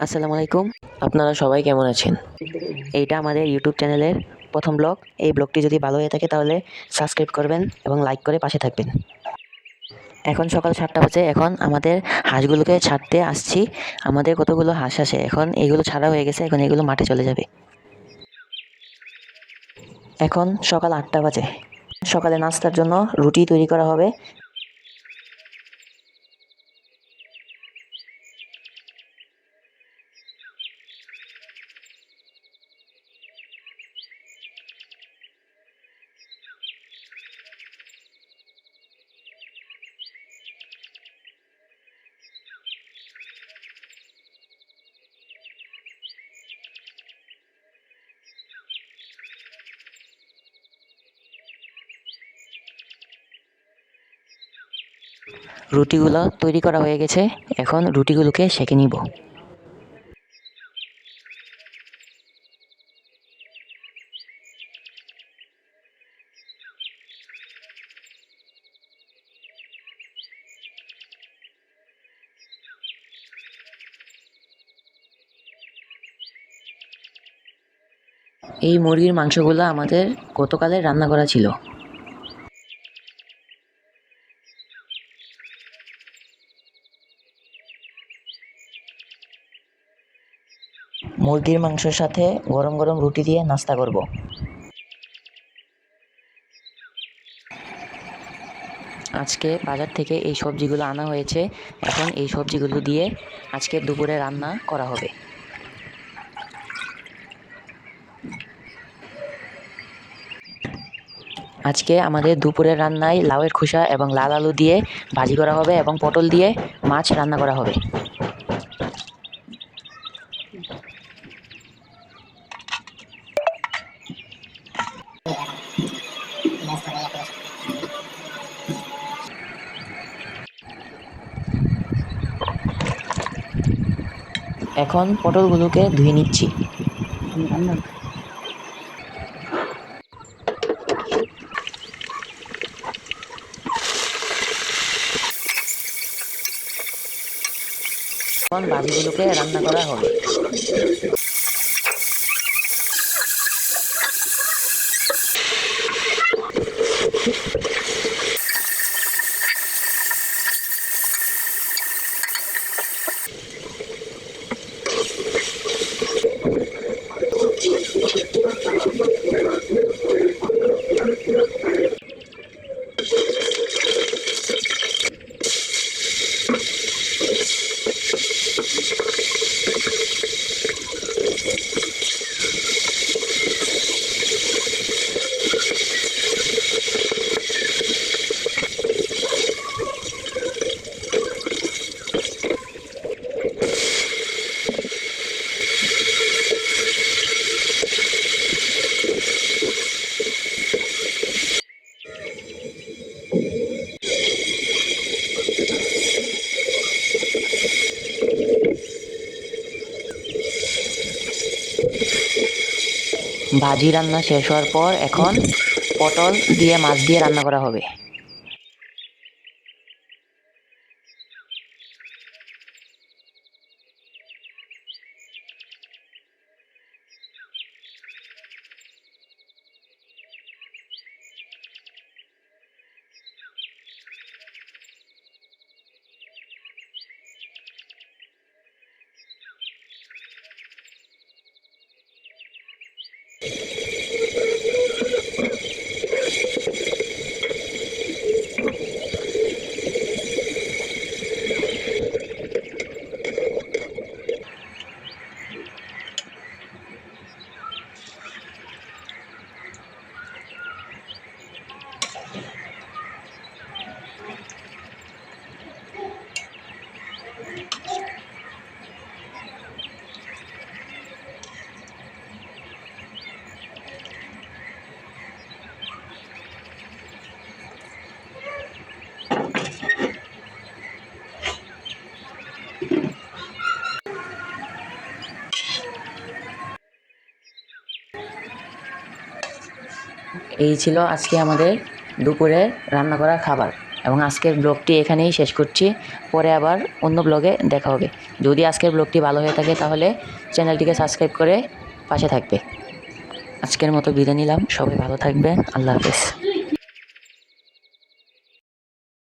আসসালামু আলাইকুম। আপনারা সবাই কেমন আছেন? এইটা আমাদের ইউটিউব চ্যানেলের প্রথম ব্লগ। এই ব্লগটি যদি ভালো হয়ে থাকে তাহলে সাবস্ক্রাইব করবেন এবং লাইক করে পাশে থাকবেন। এখন সকাল সাতটা বাজে। এখন আমাদের হাঁসগুলোকে ছাড়তে আসছি। আমাদের কতগুলো হাঁস আছে? এখন এইগুলো ছাড়া হয়ে গেছে। এখন এগুলো মাঠে চলে যাবে। এখন সকাল আটটা বাজে। সকালে নাস্তার জন্য রুটি তৈরি করা হবে। রুটিগুলো তৈরি করা হয়ে গেছে। এখন রুটিগুলোকে সেঁকে নিব। এই মুরগির মাংসগুলো আমাদের গতকালের রান্না করা ছিল। মুরগির মাংসের সাথে গরম গরম রুটি দিয়ে নাস্তা করব। আজকে বাজার থেকে এই সবজিগুলো আনা হয়েছে। এখন এই সবজিগুলো দিয়ে আজকে দুপুরে রান্না করা হবে। আজকে আমাদের দুপুরের রান্নায় লাউয়ের খোসা এবং লাল আলু দিয়ে ভাজি করা হবে এবং পটল দিয়ে মাছ রান্না করা হবে। এখন পটলগুলোকে ধুয়ে নিচ্ছি। এখন ভাজিগুলোকে রান্না করা হবে। ভাজি রান্না শেষ হওয়ার পর এখন পটল দিয়ে মাছ দিয়ে রান্না করা হবে। এই ছিল আজকে আমাদের দুপুরে রান্না করা খাবার এবং আজকের ব্লগটি এখানেই শেষ করছি। পরে আবার অন্য ব্লগে দেখা হবে। যদি আজকের ব্লগটি ভালো হয়ে থাকে তাহলে চ্যানেলটিকে সাবস্ক্রাইব করে পাশে থাকবে। আজকের মতো বিদায় নিলাম। সবাই ভালো থাকবেন। আল্লাহ হাফেজ।